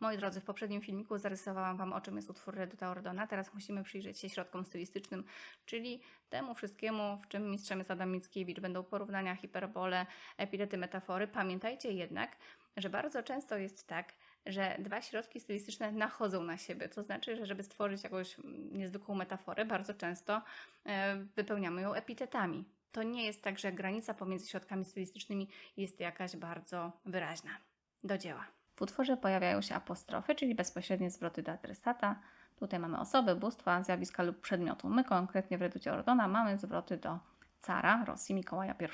Moi drodzy, w poprzednim filmiku zarysowałam Wam, o czym jest utwór Reduta Ordona. Teraz musimy przyjrzeć się środkom stylistycznym, czyli temu wszystkiemu, w czym mistrzem jest Adam Mickiewicz. Będą porównania, hiperbole, epitety, metafory. Pamiętajcie jednak, że bardzo często jest tak, że dwa środki stylistyczne nachodzą na siebie. To znaczy, że żeby stworzyć jakąś mm, niezwykłą metaforę, bardzo często e, wypełniamy ją epitetami. To nie jest tak, że granica pomiędzy środkami stylistycznymi jest jakaś bardzo wyraźna. Do dzieła. W utworze pojawiają się apostrofy, czyli bezpośrednie zwroty do adresata. Tutaj mamy osoby, bóstwa, zjawiska lub przedmiotu. My konkretnie w Reducie Ordona mamy zwroty do cara Rosji Mikołaja I.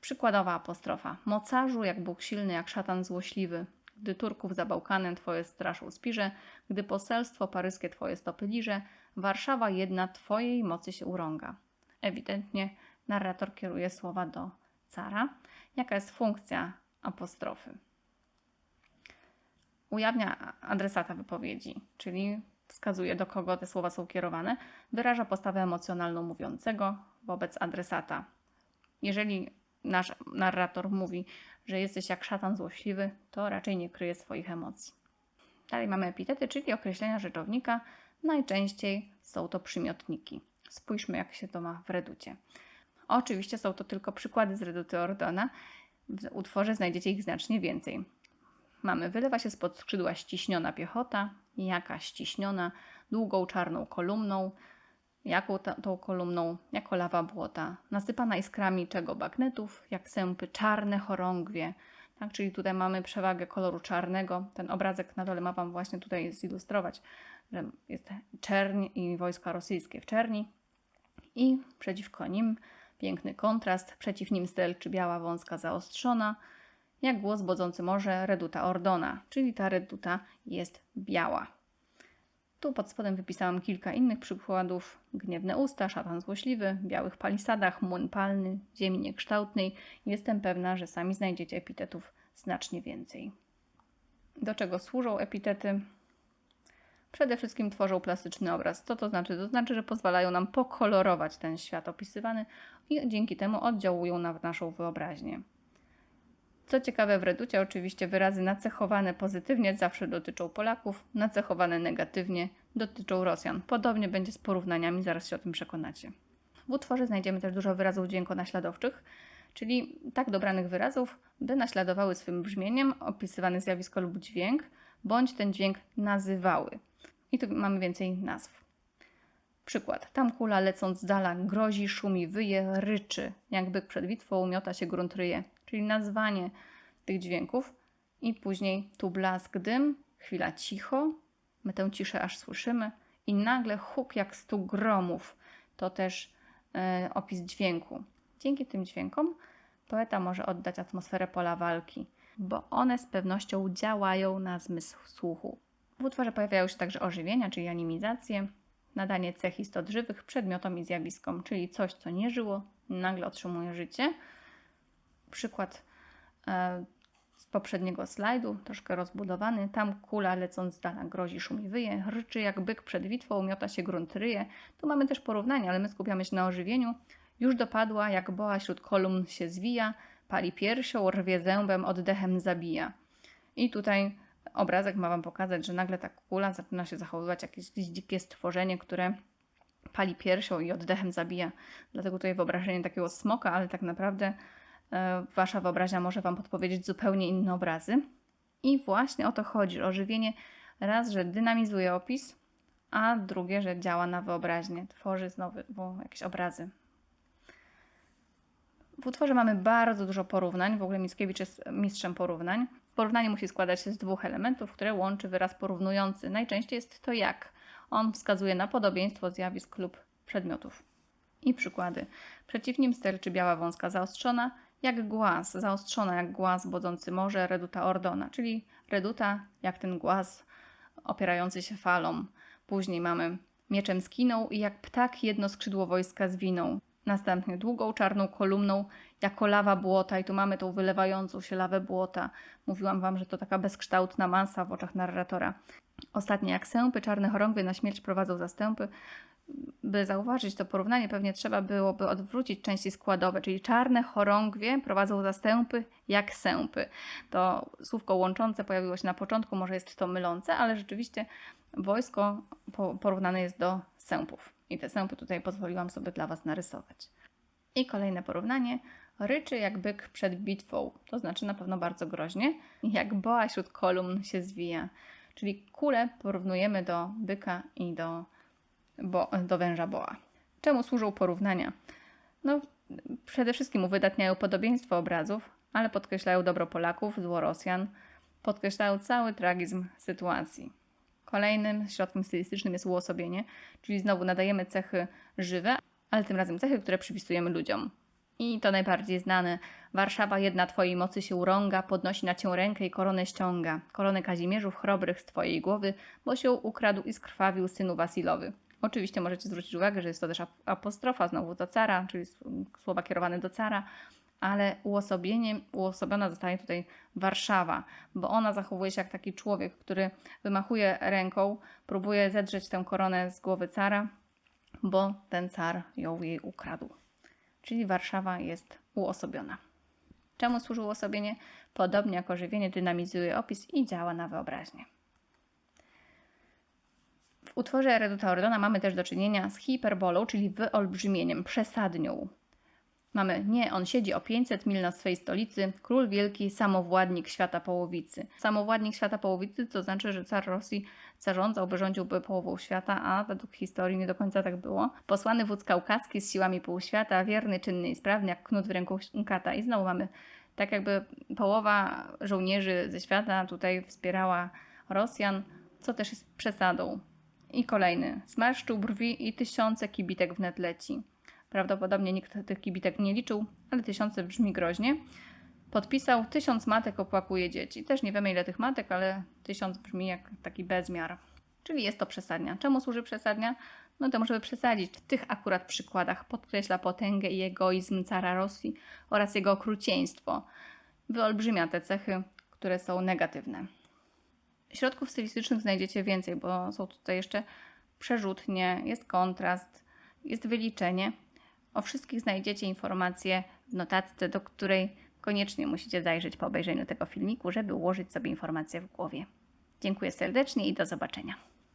Przykładowa apostrofa. Mocarzu, jak Bóg silny, jak szatan złośliwy. Gdy Turków za Bałkanem Twoje straż uspirze, gdy poselstwo paryskie Twoje stopy liże, Warszawa jedna Twojej mocy się urąga. Ewidentnie narrator kieruje słowa do cara. Jaka jest funkcja apostrofy? Ujawnia adresata wypowiedzi, czyli wskazuje do kogo te słowa są kierowane, wyraża postawę emocjonalną mówiącego wobec adresata. Jeżeli nasz narrator mówi, że jesteś jak szatan złośliwy, to raczej nie kryje swoich emocji. Dalej mamy epitety, czyli określenia rzeczownika. Najczęściej są to przymiotniki. Spójrzmy, jak się to ma w reducie. Oczywiście są to tylko przykłady z reduty Ordona. W utworze znajdziecie ich znacznie więcej. Mamy wylewa się spod skrzydła ściśniona piechota, jaka ściśniona, długą czarną kolumną, jaką ta, tą kolumną, jako lawa błota, nasypana iskrami czego? Bagnetów, jak sępy czarne chorągwie. Tak, czyli tutaj mamy przewagę koloru czarnego. Ten obrazek na dole ma Wam właśnie tutaj zilustrować, że jest czerń i wojska rosyjskie w czerni. I przeciwko nim piękny kontrast, przeciw nim stelczy biała wąska zaostrzona, jak głos bodzący morze reduta Ordona, czyli ta reduta jest biała. Tu pod spodem wypisałam kilka innych przykładów. Gniewne usta, szatan złośliwy, białych palisadach, młyn palny, ziemi niekształtnej. Jestem pewna, że sami znajdziecie epitetów znacznie więcej. Do czego służą epitety? Przede wszystkim tworzą plastyczny obraz. Co to znaczy? To znaczy, że pozwalają nam pokolorować ten świat opisywany i dzięki temu oddziałują na naszą wyobraźnię. Co ciekawe, w reducie oczywiście wyrazy nacechowane pozytywnie zawsze dotyczą Polaków, nacechowane negatywnie dotyczą Rosjan. Podobnie będzie z porównaniami, zaraz się o tym przekonacie. W utworze znajdziemy też dużo wyrazów dźwiękonaśladowczych, czyli tak dobranych wyrazów, by naśladowały swym brzmieniem opisywane zjawisko lub dźwięk, bądź ten dźwięk nazywały. I tu mamy więcej nazw. Przykład. Tam kula lecąc z dala grozi, szumi, wyje, ryczy. Jak byk przed bitwą miota się grunt ryje. Czyli nazwanie tych dźwięków. I później tu blask, dym, chwila cicho. My tę ciszę aż słyszymy. I nagle huk jak stu gromów. To też e, opis dźwięku. Dzięki tym dźwiękom poeta może oddać atmosferę pola walki, bo one z pewnością działają na zmysł słuchu. W utworze pojawiają się także ożywienia, czyli animizacje, nadanie cech istot żywych przedmiotom i zjawiskom, czyli coś, co nie żyło, nagle otrzymuje życie. Przykład e, z poprzedniego slajdu, troszkę rozbudowany. Tam kula lecąc z dala grozi, szumi, wyje, ryczy jak byk przed bitwą, miota się grunt ryje. Tu mamy też porównanie, ale my skupiamy się na ożywieniu. Już dopadła, jak boa wśród kolumn się zwija, pali piersią, rwie zębem, oddechem zabija. I tutaj obrazek ma Wam pokazać, że nagle ta kula zaczyna się zachowywać jak jakieś dzikie stworzenie, które pali piersią i oddechem zabija. Dlatego tutaj wyobrażenie takiego smoka, ale tak naprawdę Wasza wyobraźnia może Wam podpowiedzieć zupełnie inne obrazy. I właśnie o to chodzi. Ożywienie raz, że dynamizuje opis, a drugie, że działa na wyobraźnię, tworzy znowu jakieś obrazy. W utworze mamy bardzo dużo porównań. W ogóle Mickiewicz jest mistrzem porównań. Porównanie musi składać się z dwóch elementów, które łączy wyraz porównujący. Najczęściej jest to jak. On wskazuje na podobieństwo zjawisk lub przedmiotów. I przykłady. Przeciw nim sterczy biała wąska zaostrzona, jak głaz, zaostrzona jak głaz bodzący morze reduta Ordona, czyli reduta jak ten głaz opierający się falą. Później mamy mieczem skinął i jak ptak jedno skrzydło wojska zwinął. Następnie długą czarną kolumną, jako lawa błota, i tu mamy tą wylewającą się lawę błota. Mówiłam Wam, że to taka bezkształtna masa w oczach narratora. Ostatnie, jak sępy, czarne chorągwie na śmierć prowadzą zastępy. By zauważyć to porównanie, pewnie trzeba byłoby odwrócić części składowe, czyli czarne chorągwie prowadzą zastępy jak sępy. To słówko łączące pojawiło się na początku, może jest to mylące, ale rzeczywiście wojsko po- porównane jest do sępów. I te sępy tutaj pozwoliłam sobie dla Was narysować. I kolejne porównanie. Ryczy jak byk przed bitwą, to znaczy na pewno bardzo groźnie, jak boa wśród kolumn się zwija. Czyli kulę porównujemy do byka i do, bo, do węża boa. Czemu służą porównania? No, przede wszystkim uwydatniają podobieństwo obrazów, ale podkreślają dobro Polaków, zło Rosjan, podkreślają cały tragizm sytuacji. Kolejnym środkiem stylistycznym jest uosobienie, czyli znowu nadajemy cechy żywe, ale tym razem cechy, które przypisujemy ludziom. I to najbardziej znane. Warszawa jedna Twojej mocy się urąga, podnosi na Cię rękę i koronę ściąga. Koronę Kazimierzów chrobrych z Twojej głowy, bo się ukradł i skrwawił synu Wasilowy. Oczywiście możecie zwrócić uwagę, że jest to też ap- apostrofa znowu do cara, czyli słowa kierowane do cara, ale uosobiona zostaje tutaj Warszawa, bo ona zachowuje się jak taki człowiek, który wymachuje ręką, próbuje zedrzeć tę koronę z głowy cara, bo ten car ją jej ukradł. Czyli Warszawa jest uosobiona. Czemu służy uosobienie? Podobnie jak ożywienie dynamizuje opis i działa na wyobraźnię. W utworze Reduta Ordona mamy też do czynienia z hiperbolą, czyli wyolbrzymieniem, przesadnią. Mamy nie, on siedzi o 500 mil na swej stolicy, król wielki, samowładnik świata połowicy. Samowładnik świata połowicy to znaczy, że car Rosji zarządzałby, rządziłby połową świata, a według historii nie do końca tak było. Posłany wódz kaukaski z siłami półświata, wierny, czynny i sprawny, jak knut w ręku kata. I znowu mamy tak jakby połowa żołnierzy ze świata tutaj wspierała Rosjan, co też jest przesadą. I kolejny. Zmarszczył brwi i tysiące kibitek wnet leci. Prawdopodobnie nikt tych kibitek nie liczył, ale tysiące brzmi groźnie. Podpisał tysiąc matek opłakuje dzieci. Też nie wiemy ile tych matek, ale tysiąc brzmi jak taki bezmiar. Czyli jest to przesadnia. Czemu służy przesadnia? No to żeby przesadzić w tych akurat przykładach. Podkreśla potęgę i egoizm cara Rosji oraz jego okrucieństwo. Wyolbrzymia te cechy, które są negatywne. Środków stylistycznych znajdziecie więcej, bo są tutaj jeszcze przerzutnie, jest kontrast, jest wyliczenie. O wszystkich znajdziecie informacje w notatce, do której koniecznie musicie zajrzeć po obejrzeniu tego filmiku, żeby ułożyć sobie informacje w głowie. Dziękuję serdecznie i do zobaczenia.